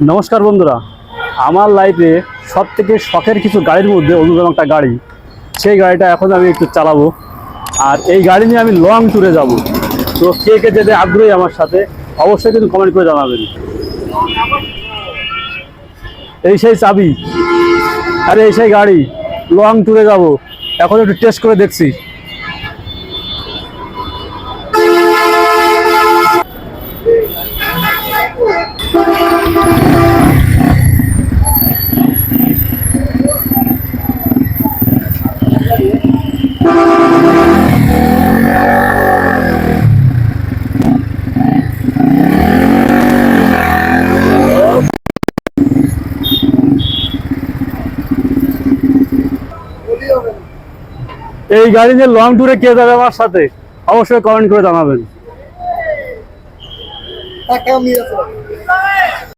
নমস্কার বন্ধুরা। আমার লাইফে সব থেকে শখের কিছু গাড়ির মধ্যে অন্যতম একটা গাড়ি। সেই গাড়িটা এখন আমি একটু চালাবো। আর এই গাড়ি নিয়ে আমি লং ট্যুরে যাব। তো কে কে যেতে আগ্রহী আমার সাথে, অবশ্যই কিন্তু কমেন্ট করে জানাবেন। এই সেই চাবি। আরে এই সেই গাড়ি লং ট্যুরে যাব। এখন একটু টেস্ট করে দেখছি। এই গাড়ি নিয়ে লং ট্যুরে কে যাবে আমার সাথে অবশ্যই কমেন্ট করে জানাবেন।